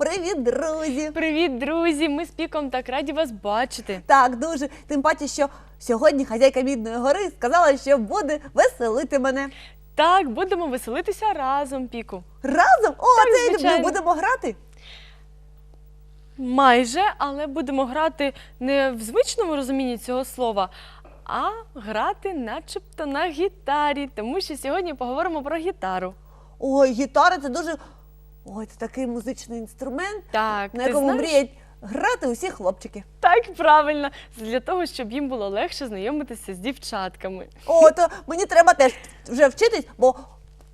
Привіт, друзі! Привіт, друзі! Ми з піком так раді вас бачити. Так, дуже. Тим паче, що сьогодні хазяйка Мідної гори сказала, що буде веселити мене. Так, будемо веселитися разом, піку. Разом? О, Так, це я люблю. Будемо грати. Майже, але будемо грати не в звичному розумінні цього слова, а грати начебто на гітарі, тому що сьогодні поговоримо про гітару. Ой, гітара це дуже. Ой, це такий музичний інструмент, Так, на ти якому знаєш? мріють грати усі хлопчики. Так, правильно, для того, щоб їм було легше знайомитися з дівчатками. О, то мені треба теж вже вчитись, бо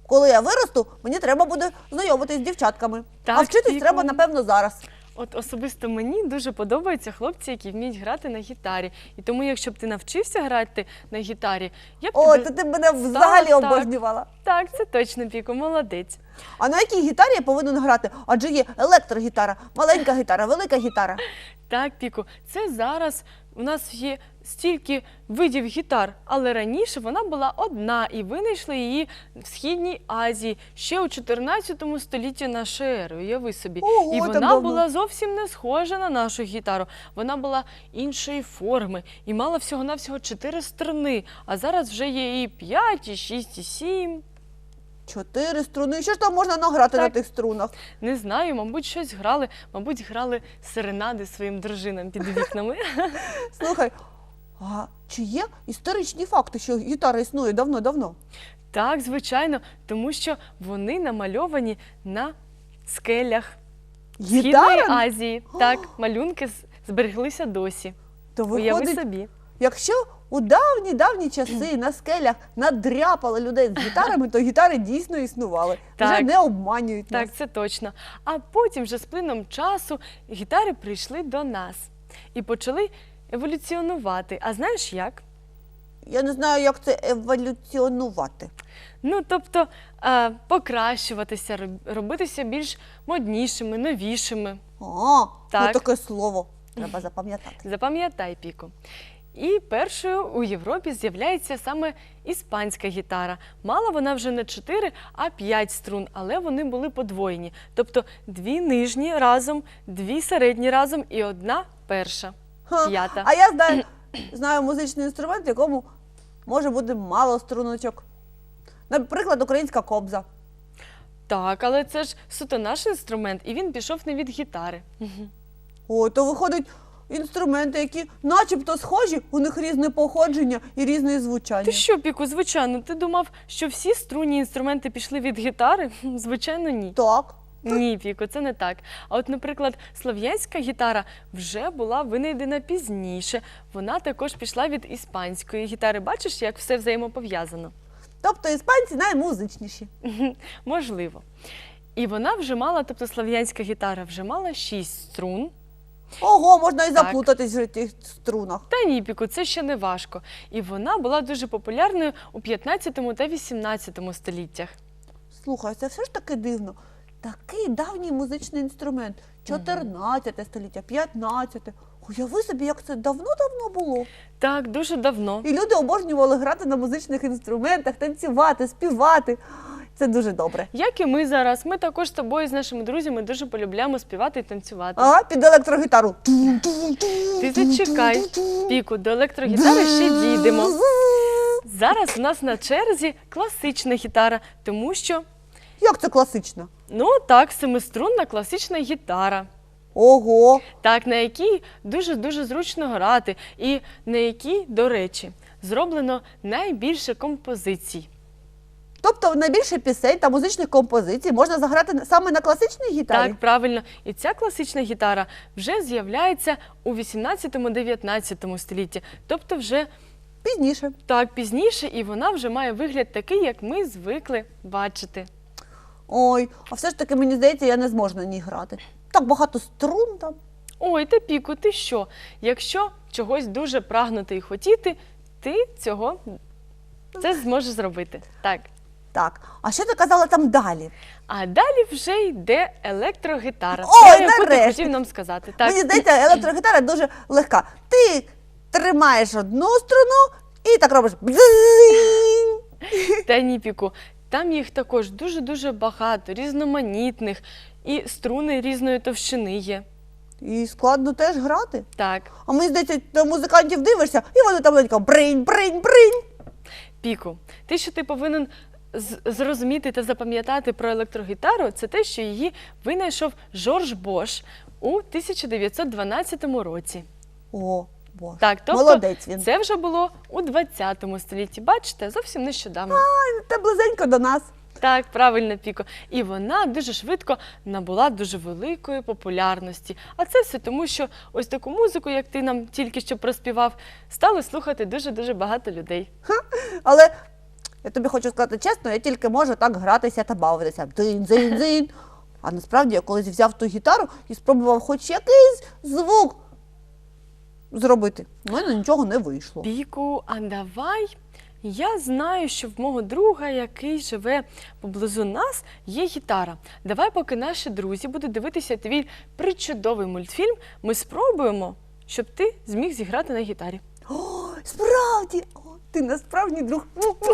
коли я виросту, мені треба буде знайомитись з дівчатками. а вчитись Віко. треба, напевно, зараз. От особисто мені дуже подобаються хлопці, які вміють грати на гітарі. І тому, якщо б ти навчився грати на гітарі, я б Ой, тебе... то ти мене взагалі так. обожнювала. Так, це точно піку, молодець. А на якій гітарі я повинен грати? Адже є електрогітара, маленька гітара, велика гітара. Так, Піку, це зараз у нас є стільки видів гітар, але раніше вона була одна і винайшли її в Східній Азії ще у 14 столітті нашої ери. Уяви собі. Ого, і вона давно. була зовсім не схожа на нашу гітару. Вона була іншої форми і мала всього-навсього 4 струни. А зараз вже є і 5, і 6, і 7. Чотири струни. Що ж там можна награти на Так. тих струнах? Не знаю, мабуть, щось грали, мабуть, грали серенади своїм дружинам під вікнами. Слухай, а чи є історичні факти, що гітара існує давно-давно? Так, звичайно, тому що вони намальовані на скелях Східної Гітара? Азії. Так, малюнки з- збереглися досі. То Уяви виходить, собі. Якщо у давні давні часи на скелях надряпали людей з гітарами, то гітари дійсно існували. Вже не обманюють Так, нас. це точно. А потім, вже з плином часу, гітари прийшли до нас і почали еволюціонувати. А знаєш як? Я не знаю, як це еволюціонувати. Ну, тобто е, покращуватися, роб- робитися більш моднішими, новішими. А, ну Так. таке слово треба запам'ятати. Запам'ятай піку. І першою у Європі з'являється саме іспанська гітара. Мала вона вже не 4, а 5 струн, але вони були подвоєні. Тобто дві нижні разом, дві середні разом і одна перша. П'ята. А я знаю, знаю музичний інструмент, в якому може бути мало струночок. Наприклад, українська кобза. Так, але це ж суто наш інструмент, і він пішов не від гітари. О, то виходить інструменти, які начебто схожі, у них різне походження і різне звучання. Ти що, Піку, звичайно, ти думав, що всі струнні інструменти пішли від гітари? Звичайно, ні. Так. Ні, Піко, це не так. А от, наприклад, слов'янська гітара вже була винайдена пізніше. Вона також пішла від іспанської гітари. Бачиш, як все взаємопов'язано? Тобто іспанці наймузичніші. Можливо. І вона вже мала, тобто слов'янська гітара вже мала шість струн. Ого, можна і Так. заплутатись в тих струнах. Та ні, Піку, це ще не важко. І вона була дуже популярною у 15 та 18 століттях. Слухай, це все ж таки дивно. Такий давній музичний інструмент. 14 століття, 15. Уяви собі, як це давно-давно було. Так, дуже давно. І люди обожнювали грати на музичних інструментах, танцювати, співати. Це дуже добре. Як і ми зараз, ми також з тобою з нашими друзями дуже полюбляємо співати і танцювати. Ага, під електрогітару. Ти зачекай, Піку, до електрогітари ще дійдемо. Зараз у нас на черзі класична гітара, тому що Як це класично? ну так, семиструнна класична гітара. Ого. Так, на якій дуже-дуже зручно грати, і на якій, до речі, зроблено найбільше композицій. Тобто найбільше пісень та музичних композицій можна заграти саме на класичній гітарі? Так, правильно. І ця класична гітара вже з'являється у 18-19 столітті, тобто вже Пізніше. так пізніше, і вона вже має вигляд такий, як ми звикли бачити. Ой, а все ж таки, мені здається, я не зможу на ній грати. Так багато струн там. Ой, та піку, ти що? Якщо чогось дуже прагнути і хотіти, ти цього це зможеш зробити. Так. Так, а що ти казала там далі? А далі вже йде електрогітара. Ой, яку ти нарешті. хотів нам сказати. Так. Мені здається, електрогітара дуже легка. Ти тримаєш одну струну і так робиш. бзинь. Та ні, Піку. Там їх також дуже-дуже багато, різноманітних, і струни різної товщини є. І складно теж грати. Так, А мені здається, до музикантів дивишся, і вони там бринь, бринь, бринь. Піку, те, що ти повинен зрозуміти та запам'ятати про електрогітару, це те, що її винайшов Жорж Бош у 1912 році. О, Боже. Так, тобто Молодець він. це вже було у 20 столітті. Бачите, зовсім нещодавно. Та близенько до нас. Так, правильно, Піко. І вона дуже швидко набула дуже великої популярності. А це все тому, що ось таку музику, як ти нам тільки що проспівав, стали слухати дуже-дуже багато людей. Але я тобі хочу сказати чесно, я тільки можу так гратися та бавитися. Дзинь, дзинь, дзинь. А насправді я колись взяв ту гітару і спробував хоч якийсь звук зробити. У мене нічого не вийшло. Піку, а давай. Я знаю, що в мого друга, який живе поблизу нас, є гітара. Давай, поки наші друзі будуть дивитися твій причудовий мультфільм, ми спробуємо, щоб ти зміг зіграти на гітарі. О, справді! Ти насправді друг.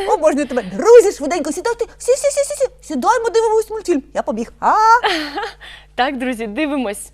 Обожнюю тебе. Друзі, швиденько сідайте. Сі-сі-сі-сі-сі. Сідаємо, дивимось мультфільм. Я побіг. Так, друзі, дивимось.